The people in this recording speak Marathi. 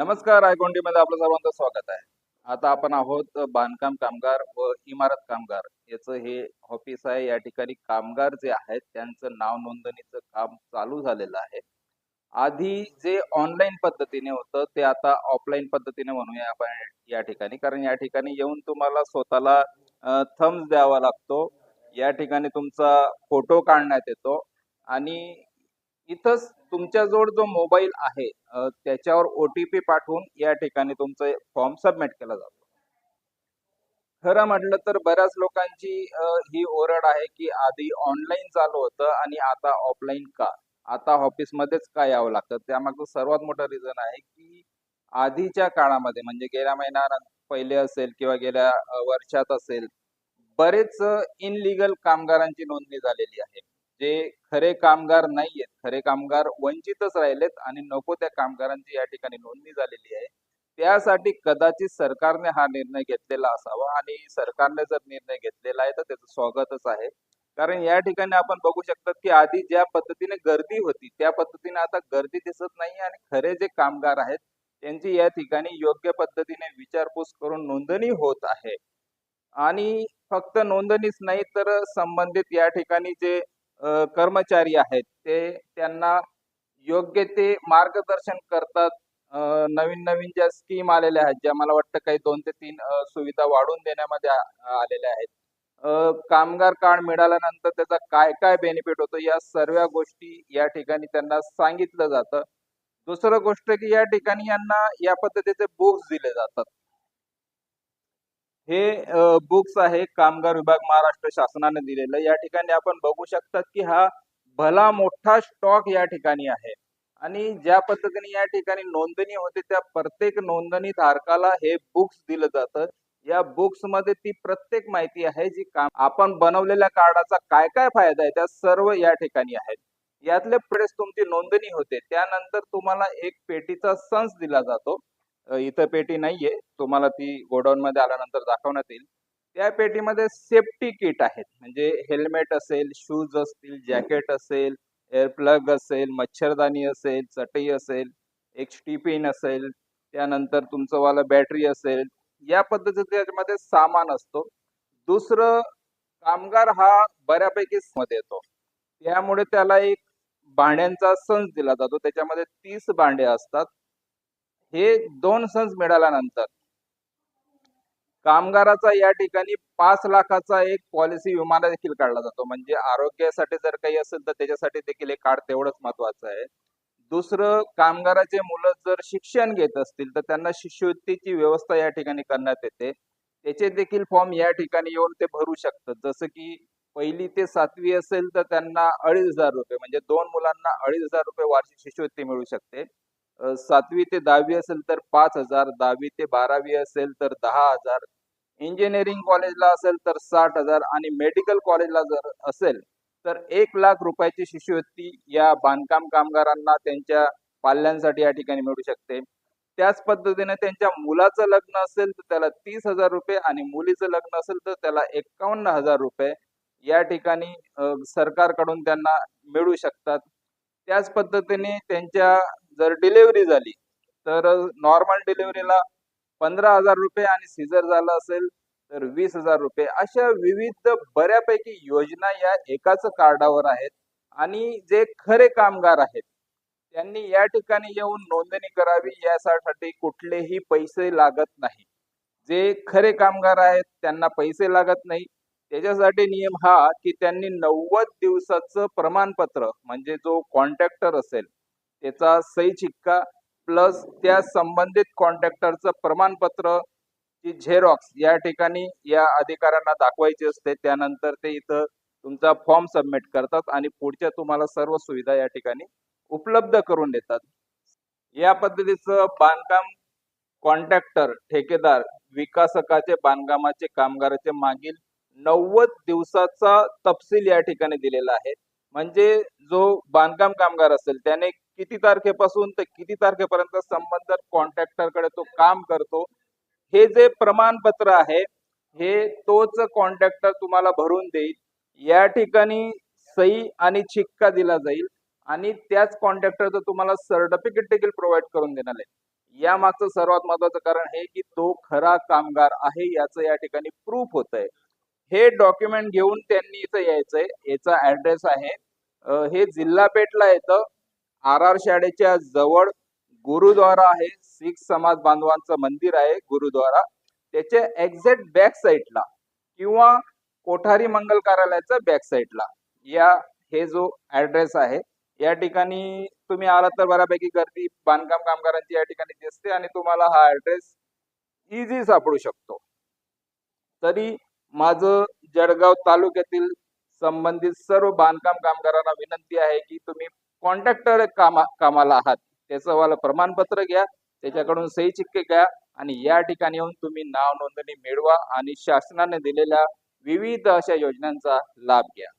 नमस्कारमध्ये आपलं सर्वांचं स्वागत आहे. आता आपण आहोत बांधकाम कामगार व इमारत कामगार. याचं हे ऑफिस आहे. या ठिकाणी कामगार जे आहेत त्यांचं नाव नोंदणीचं काम चालू झालेलं आहे. आधी जे ऑनलाईन पद्धतीने होतं ते आता ऑफलाईन पद्धतीने म्हणूया आपण या ठिकाणी. कारण या ठिकाणी येऊन तुम्हाला स्वतःला थम्स द्यावा लागतो. या ठिकाणी तुमचा फोटो काढण्यात येतो. आणि इथंच तुमच्याजवळ जो मोबाईल आहे त्याच्यावर ओ टी पी पाठवून या ठिकाणी तुमचं फॉर्म सबमिट केला जातो. खरं म्हटलं तर बऱ्याच लोकांची ही ओरड आहे की आधी ऑनलाईन चालू होतं आणि आता ऑफलाईन का? आता ऑफिसमध्येच का यावं लागतं? त्यामागचं सर्वात मोठं रिझन आहे की आधीच्या काळामध्ये म्हणजे गेल्या महिन्या पहिले असेल किंवा गेल्या वर्षात असेल बरेच इनलिगल कामगारांची नोंदणी झालेली आहे. जे खरे कामगार नाहीयेत खरे कामगार वंचितच राहिलेत आणि नको त्या कामगारांची या ठिकाणी नोंदणी झालेली आहे. त्यासाठी कदाचित सरकारने हा निर्णय घेतलेला असावा आणि सरकारने जर निर्णय घेतलेला आहे तर त्याचं स्वागतच आहे. कारण या ठिकाणी आपण बघू शकतात की आधी ज्या पद्धतीने गर्दी होती त्या पद्धतीने आता गर्दी दिसत नाही आणि खरे जे कामगार आहेत त्यांची या ठिकाणी योग्य पद्धतीने विचारपूस करून नोंदणी होत आहे. आणि फक्त नोंदणीच नाही तर संबंधित या ठिकाणी जे कर्मचारी आहेत ते त्यांना योग्य ते मार्गदर्शन करतात. नवीन नवीन ज्या स्कीम आलेल्या आहेत ज्या मला वाटतं काही दोन ते तीन सुविधा वाढवून देण्यामध्ये आलेल्या आहेत. कामगार कार्ड मिळाल्यानंतर त्याचा काय काय बेनिफिट होतो या सर्व गोष्टी या ठिकाणी त्यांना सांगितलं जातं. दुसरं गोष्ट की या ठिकाणी यांना या पद्धतीचे बुक्स दिले जातात. हे बुक्स आहे कामगार विभाग महाराष्ट्र शासनाने दिलेलं. या ठिकाणी आपण बघू शकतात की हा भला मोठा स्टॉक या ठिकाणी आहे. आणि ज्या पद्धतीने या ठिकाणी नोंदणी होते त्या प्रत्येक नोंदणी धारकाला हे बुक्स दिलं जातं. या बुक्समध्ये ती प्रत्येक माहिती आहे जी काम आपण बनवलेल्या कार्डाचा काय काय फायदा आहे त्या सर्व या ठिकाणी आहेत. यातले प्रेस तुमची नोंदणी होते. त्यानंतर तुम्हाला एक पेटीचा संच दिला जातो. इथं पेटी नाहीये. तुम्हाला ती गोडाऊन मध्ये आल्यानंतर दाखवण्यात येईल. त्या पेटीमध्ये सेफ्टी किट आहेत. म्हणजे हेल्मेट असेल शूज असतील जॅकेट असेल एअर प्लग असेल मच्छरदाणी असेल चटई असेल एक स्टिपिन असेल त्यानंतर तुमचं वाला बॅटरी असेल. या पद्धतीचं त्याच्यामध्ये सामान असतो. दुसरं कामगार हा बऱ्यापैकी मध्ये येतो. त्यामुळे त्याला एक भांड्यांचा संच दिला जातो. त्याच्यामध्ये तीस भांडे असतात. हे दोन सन्स मिळाल्यानंतर. कामगाराचा या ठिकाणी पाच लाखाचा एक पॉलिसी विमा देखील काढला जातो. म्हणजे आरोग्यासाठी जर काही असेल तर त्याच्यासाठी देखील हे कार्ड तेवढंच महत्वाचं आहे. दुसरं कामगाराचे मुलं जर शिक्षण घेत असतील तर त्यांना शिष्यवृत्तीची व्यवस्था या ठिकाणी करण्यात येते. त्याचे देखील फॉर्म या ठिकाणी येऊन ते भरू शकतात. जसं की पहिली ते सातवी असेल तर त्यांना अडीच हजार रुपये म्हणजे दोन मुलांना अडीच हजार रुपये वार्षिक शिष्यवृत्ती मिळू शकते. सातवी ते दहावी असेल तर पाच हजार दहावी ते बारावी असेल तर दहा हजार. इंजिनिअरिंग कॉलेजला असेल तर साठ हजार आणि मेडिकल कॉलेजला जर असेल तर एक लाख रुपयाची शिष्यवृत्ती या बांधकाम कामगारांना त्यांच्या पाल्यांसाठी या ठिकाणी मिळू शकते. त्याच पद्धतीने त्यांच्या मुलाचं लग्न असेल तर त्याला तीस हजार रुपये आणि मुलीचं लग्न असेल तर त्याला एकावन्न हजार रुपये या ठिकाणी सरकारकडून त्यांना मिळू शकतात. त्याच पद्धतीने त्यांच्या जर डिलिव्हरी झाली तर नॉर्मल डिलिव्हरीला पंधरा हजार रुपये आणि सीझर झालं असेल तर वीस हजार रुपये. अशा विविध बऱ्यापैकी योजना या एकाच कार्डावर आहेत आणि जे खरे कामगार आहेत त्यांनी या ठिकाणी येऊन नोंदणी करावी यासाठी कुठलेही पैसे लागत नाही. जे खरे कामगार आहेत त्यांना पैसे लागत नाही. त्याच्यासाठी नियम हा की त्यांनी नव्वद दिवसाचं प्रमाणपत्र म्हणजे जो कॉन्ट्रॅक्टर असेल त्याचा सही शिक्का प्लस त्या संबंधित कॉन्ट्रॅक्टरचं प्रमाणपत्र ची झेरॉक्स या ठिकाणी या अधिकाऱ्यांना दाखवायची असते त्यानंतर ते इथं तुमचा फॉर्म सबमिट करतात आणि पुढच्या तुम्हाला सर्व सुविधा या ठिकाणी उपलब्ध करून देतात. या पद्धतीचं बांधकाम कॉन्ट्रॅक्टर ठेकेदार विकासकाचे बांधकामाचे कामगाराचे मागील नव्वद दिवसाचा तपशील या ठिकाणी दिलेला आहे. म्हणजे जो बांधकाम कामगार असेल त्याने किती तारखेपासून ते किती तारखेपर्यंत संबंधित कॉन्ट्रॅक्टरकडे तो काम करतो हे जे प्रमाणपत्र आहे हे तोच कॉन्ट्रॅक्टर तुम्हाला भरून देईल. या ठिकाणी सही आणि शिक्का दिला जाईल आणि त्याच कॉन्ट्रॅक्टरचं तुम्हाला सर्टिफिकेट देखील प्रोव्हाइड करून देणार आहे या मागचं सर्वात महत्वाचं कारण हे की तो खरा कामगार आहे याचं या ठिकाणी प्रूफ होत आहे हे डॉक्युमेंट घेऊन त्यांनी इथं यायचंय याचा ऍड्रेस आहे. हे जिल्हा पेठला येतं. आर आर शाळेच्या जवळ गुरुद्वारा आहे. शीख समाज बांधवांचं मंदिर आहे गुरुद्वारा. त्याच्या एक्झॅक्ट बॅक साईडला किंवा कोठारी मंगल कार्यालयाच्या बॅक साईडला या हे जो ऍड्रेस आहे या ठिकाणी तुम्ही आलात तर बऱ्यापैकी गर्दी बांधकाम कामगारांची या ठिकाणी दिसते आणि तुम्हाला हा ऍड्रेस इझी सापडू शकतो. तरी माझं जळगाव तालुक्यातील संबंधित सर्व बांधकाम कामगारांना विनंती आहे की तुम्ही कॉन्ट्रॅक्टर कामा कामाला आहात. त्याचं मला प्रमाणपत्र घ्या त्याच्याकडून सही चिक्के घ्या आणि या ठिकाणी येऊन तुम्ही नाव नोंदणी मिळवा आणि शासनाने दिलेल्या विविध अशा योजनांचा लाभ घ्या.